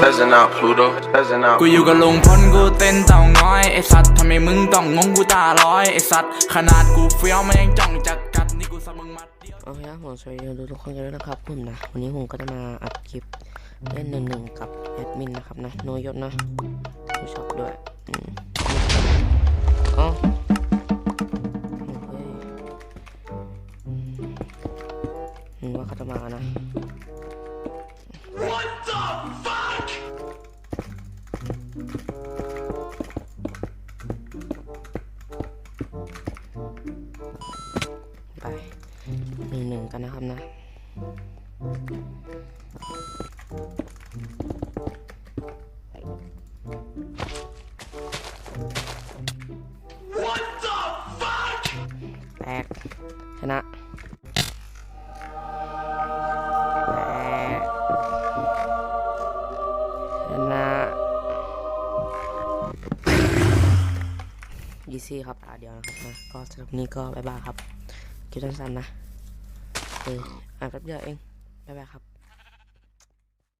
Peasant out, Pluto. Peasant out. กูอยู่กับลุงพลกูเต้นเต่าง้อยไอสัตว์ทำไมมึงต้องงงกูตาลอยไอสัตว์ขนาดกูเฟี้ยวมันยังจ้องจะกัดนี่กูสับมึงมัดเดียวโอเคครับผมสวัสดีทุกทุกคนกันด้วยนะครับผมนะวันนี้ผมก็จะมาอัดคลิปเล่นหนึ่งหนึ่งกับแอดมินนะครับนะโนยศนะผู้ชอบด้วยอืมอ๋อเฮ้ยอืมอืมว่าเขาจะมานะ หนึ่งหนึ่งกันนะครับนะแตกชนะแตกชนะยีซี่ครับตาเดียวนะครับนะก็สำหรับวันนี้ก็บ๊ายบายครับคลิปสั้นๆนะ เอออ่านแป๊บเดียวเองบ๊ายบายครับ